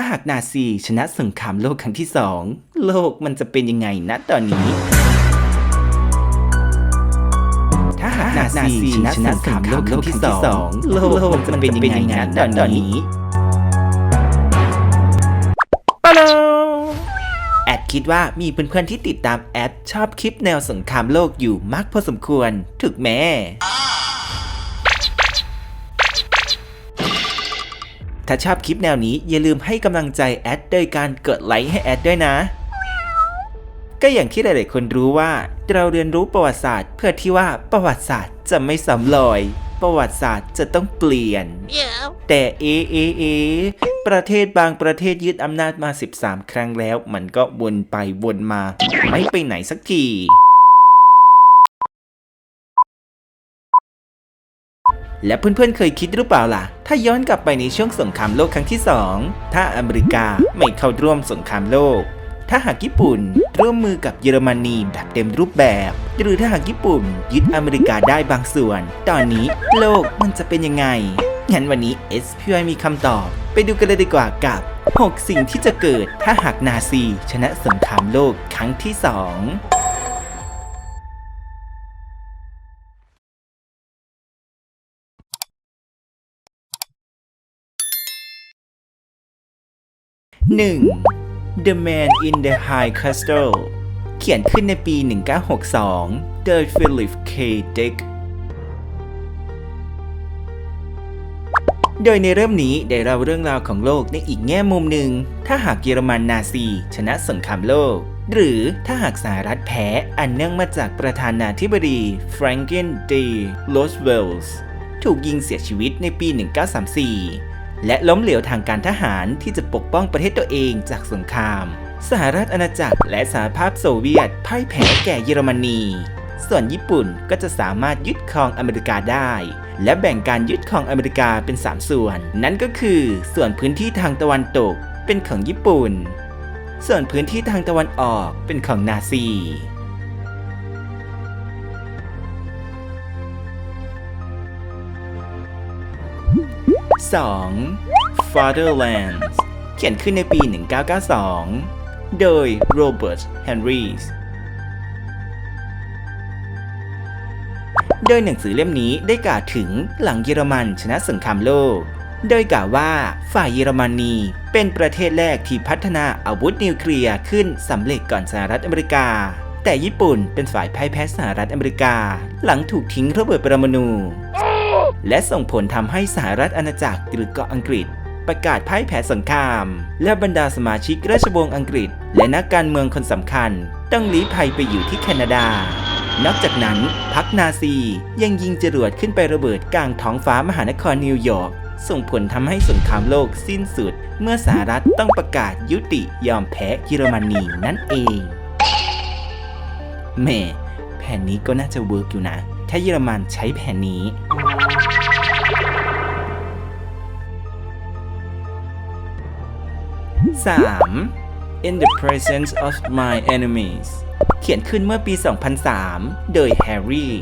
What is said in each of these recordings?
ถ้าหากนาซีชนะสงครามโลกครั้งที่สองโลกมันจะเป็นยังไงนะตอนนี้ ถ้าหากนาซีชนะสงครามโลกครั้งที่สองโลกมันจะเป็นยังไงนะตอนนี้ปะโลแอดคิดว่ามีเพื่อนๆที่ติดตามแอดชอบคลิปแนวสงครามโลกอยู่มากพอสมควรถูกไหม ถ้าชอบคลิปแนวนี้อย่าลืมให้กำลังใจแอดโดยการกดไลค์ให้แอดด้วยนะ ก็อย่างที่หลายๆคนรู้ว่า เราเรียนรู้ประวัติศาสตร์ เพื่อที่ว่าประวัติศาสตร์จะไม่ซ้ำรอย ประวัติศาสตร์จะต้องเปลี่ยน แต่เอเอเอประเทศบางประเทศยึดอำนาจมา 13 ครั้งแล้ว มันก็วนไปวนมา ไม่ไปไหนสักที และเพื่อนๆเคยคิดหรือเปล่าล่ะ ถ้าย้อนกลับไปในช่วงสงครามโลกครั้งที่ 2 ถ้าอเมริกาไม่เข้าร่วมสงครามโลก ถ้าหากญี่ปุ่นร่วมมือกับเยอรมนีแบบเต็มรูปแบบ หรือถ้าหากญี่ปุ่นยึดอเมริกาได้บางส่วน ตอนนี้โลกมันจะเป็นยังไง งั้นวันนี้ SPY มีคำตอบ ไปดูกันเลยดีกว่ากับ 6 สิ่งที่จะเกิดถ้าหากนาซีชนะสงครามโลกครั้งที่ 2 1. The Man in the High Castle เขียนขึ้นในปี 1962 โดย Philip K. Dick โดยในเริ่มนี้ได้เล่าเรื่องราวของโลกในอีกแง่มุมหนึ่ง ถ้าหากเยอรมันนาซี ชนะสงครามโลก หรือถ้าหากสหรัฐแพ้อันเนื่องมาจากประธานาธิบดี Franklin D. Roosevelt ถูกยิงเสียชีวิตในปี 1934 และล้มเหลวทางการทหารที่จะปกป้องประเทศตัวเองจากสงคราม สหรัฐอาณาจักรและสหภาพโซเวียตพ่ายแพ้แก่เยอรมนี ส่วนญี่ปุ่นก็จะสามารถยึดครองอเมริกาได้ และแบ่งการยึดครองอเมริกาเป็น 3 ส่วน นั่นก็คือส่วนพื้นที่ทางตะวันตกเป็นของญี่ปุ่น ส่วนพื้นที่ทางตะวันออกเป็นของนาซี 2. Fatherland เขียนขึ้นในปี 1992 โดย Robert Henrys โดยหนังสือเล่มนี้ได้กล่าวถึงหลังเยอรมันชนะสงครามโลก โดยกล่าวว่าฝ่ายเยอรมนีเป็นประเทศแรกที่พัฒนาอาวุธนิวเคลียร์ขึ้นสำเร็จก่อนสหรัฐอเมริกา แต่ญี่ปุ่นเป็นฝ่ายพ่ายแพ้สหรัฐอเมริกา หลังถูกทิ้งระเบิดปรมาณู และส่งผลทำให้สหรัฐอาณาจักรหรือเกาะอังกฤษ ประกาศพ่ายแพ้สงคราม และบรรดาสมาชิกราชวงศ์อังกฤษ และนักการเมืองคนสำคัญ ต้องลี้ภัยไปอยู่ที่แคนาดานอกจากนั้นพรรคนาซียังยิงจรวดขึ้นไประเบิดกลางท้องฟ้ามหานครนิวยอร์กส่งผลทำให้สงครามโลกสิ้นสุด เมื่อสหรัฐต้องประกาศยุติยอมแพ้เยอรมนีนั่นเองแหม่แผนนี้ก็น่าจะเวิร์กอยู่นะ ถ้าเยอรมันใช้แผนนี้ 3. In the presence of my enemies เขียนขึ้นเมื่อปี 2003 โดยแฮร์รี่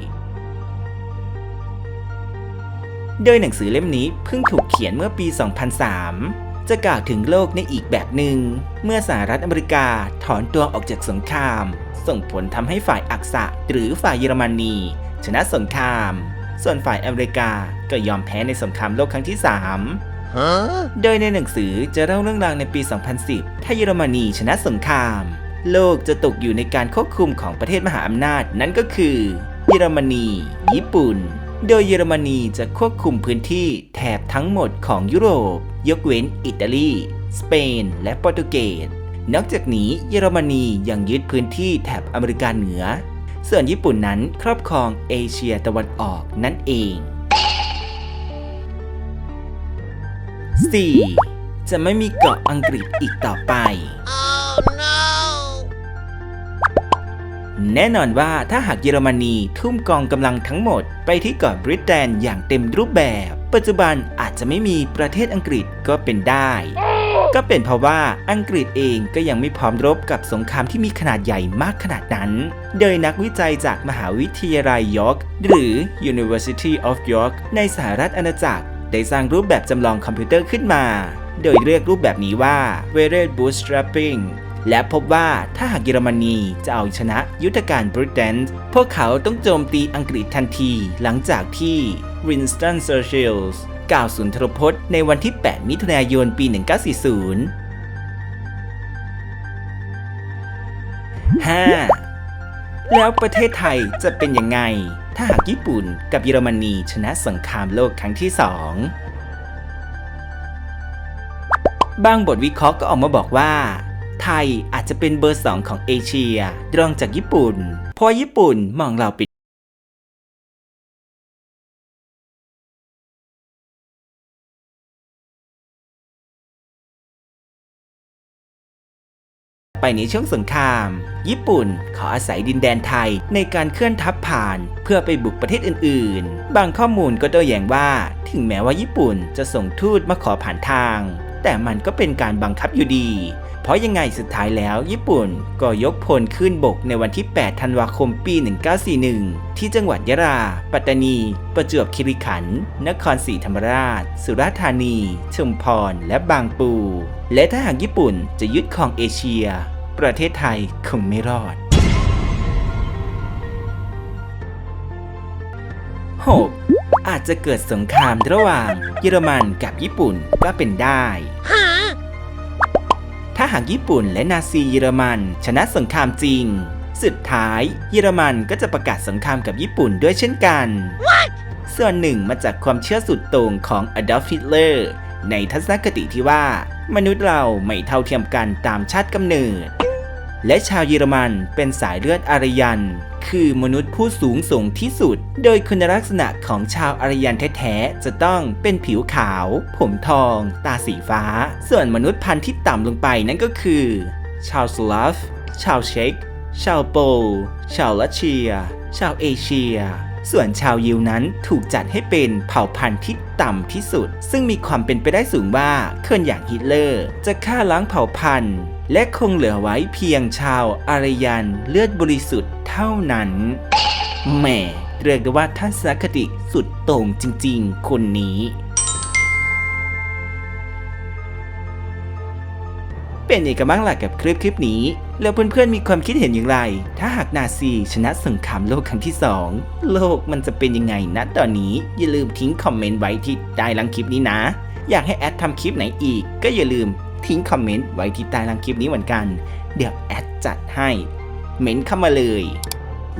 โดยหนังสือเล่มนี้เพิ่งถูกเขียนเมื่อปี 2003 จะกล่าวถึงโลกในอีกแบบหนึ่ง เมื่อสหรัฐอเมริกาถอนตัวออกจากสงคราม ส่งผลทำให้ฝ่ายอักษะหรือฝ่ายเยอรมนี ชนะสงคราม ส่วนฝ่ายอเมริกาก็ยอมแพ้ในสงครามโลกครั้งที่ 3 โดยในหนังสือจะเล่าเรื่องราวในปี 2010 ถ้าเยอรมนีชนะสงคราม โลกจะตกอยู่ในการควบคุมของประเทศมหาอำนาจนั่นก็คือ เยอรมนี ญี่ปุ่น โดยเยอรมนีจะควบคุมพื้นที่แถบทั้งหมดของยุโรป ยกเว้นอิตาลี สเปน และโปรตุเกส นอกจากนี้เยอรมนียังยึดพื้นที่แถบอเมริกาเหนือ ส่วนญี่ปุ่นนั้นครอบครองเอเชียตะวันออกนั่นเอง 4. จะไม่มีเกาะอังกฤษอีกต่อไปแน่นอนว่าถ้าหากเยอรมนีทุ่มกองกำลังทั้งหมดไปที่เกาะบริเตนอย่างเต็มรูปแบบ ปัจจุบันอาจจะไม่มีประเทศอังกฤษก็เป็นได้ ก็เป็นเพราะว่าอังกฤษเองก็ยังไม่พร้อมรบกับสงครามที่มีขนาดใหญ่มากขนาดนั้น โดยนักวิจัยจากมหาวิทยาลัยยอร์กหรือ University of York ในสหรัฐอาณาจักร ได้สร้างรูปแบบจำลองคอมพิวเตอร์ขึ้นมา โดยเรียกรูปแบบนี้ว่า v e r e Bootstrapping และพบว่าถ้าหากเยอรมนีจะเอาชนะยุทธการบริเตนพวกเขาต้องโจมตีอังกฤษทันทีหลังจากที่วินสตันเซอร์เชลส์กล่าวสุนทรพจน์ในวันที่ 8 มิถุนายน ปี 1940 5. แล้วประเทศไทยจะเป็นยังไง ถ้าหากญี่ปุ่นกับเยอรมนีชนะสงครามโลกครั้งที่สองบางบทวิเคราะห์ก็ออกมาบอกว่า ไทยอาจจะเป็นเบอร์สองของเอเชียรองจากญี่ปุ่น เพราะญี่ปุ่นมองเราเป็น ในช่วงสงคราม ญี่ปุ่นขออาศัยดินแดนไทยในการเคลื่อนทัพผ่าน เพื่อไปบุกประเทศอื่น ๆ บางข้อมูลก็โต้แย้งว่า ถึงแม้ว่าญี่ปุ่นจะส่งทูตมาขอผ่านทาง แต่มันก็เป็นการบังคับอยู่ดี เพราะยังไงสุดท้ายแล้วญี่ปุ่นก็ยกพลขึ้นบกในวันที่ 8 ธันวาคมปี 1941 ที่จังหวัดยะลา ปัตตานี ประจวบคีรีขันธ์ นครศรีธรรมราช สุราษฎร์ธานี ชุมพร และบางปู และถ้าหากญี่ปุ่นจะยึดครองเอเชีย ประเทศไทยคงไม่รอด 6. อาจจะเกิดสงครามระหว่างเยอรมันกับญี่ปุ่นก็เป็นได้ ถ้าหากญี่ปุ่นและนาซีเยอรมันชนะสงครามจริง สุดท้ายเยอรมันก็จะประกาศสงครามกับญี่ปุ่นด้วยเช่นกันส่วนหนึ่งมาจากความเชื่อสุดโต่งของอดอล์ฟฮิตเลอร์ในทัศนคติที่ว่ามนุษย์เราไม่เท่าเทียมกันตามชาติกำเนิด และชาวเยอรมันเป็นสายเลือดอารยัน คือมนุษย์ผู้สูงส่งที่สุด โดยคุณลักษณะของชาวอารยันแท้ๆ จะต้องเป็นผิวขาว ผมทอง ตาสีฟ้า ส่วนมนุษย์พันธุ์ที่ต่ำลงไปนั่นก็คือ ชาวสลาฟ ชาวเช็ก ชาวโปลชาวรัสเซีย ชาวเอเชียส่วนชาวยิวนั้นถูกจัดให้เป็นเผ่าพันธุ์ที่ต่ำที่สุด ซึ่งมีความเป็นไปได้สูงว่าคนอย่างฮิตเลอร์ จะฆ่าล้างเผ่าพันธุ์ และคงเหลือไว้เพียงชาวอารยันเลือดบริสุทธิ์เท่านั้นแหมเรียกได้ว่าทัศนคติสุดโต่งจริงๆ คนนี้ เป็นเอกบ้างหลักกับคลิปคลิปนี้ แล้วเพื่อนๆมีความคิดเห็นอย่างไร ถ้าหากนาซีชนะสงครามโลกครั้งที่ 2 โลกมันจะเป็นยังไงนะตอนนี้ อย่าลืมทิ้งคอมเมนต์ไว้ที่ใต้ล่างคลิปนี้นะ อยากให้แอดทำคลิปไหนอีก ก็อย่าลืม ทิ้งคอมเมนต์ไว้ที่ใต้ล่างคลิปนี้เหมือนกัน เดี๋ยวแอดจัดให้ เม้นเข้ามาเลย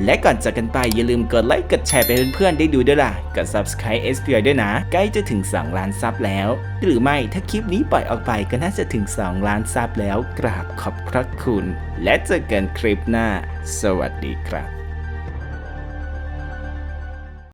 และก่อนจากกันไปอย่าลืมกดไลค์กดแชร์ไปเพื่อนๆได้ดูด้วยล่ะ กด subscribe SPI ด้วยนะ ใกล้จะถึง 2 ล้านซับแล้ว หรือไม่ถ้าคลิปนี้ปล่อยออกไปก็น่าจะถึง 2 ล้านซับแล้ว กราบขอบพระคุณ และเจอกันคลิปหน้า สวัสดีครับ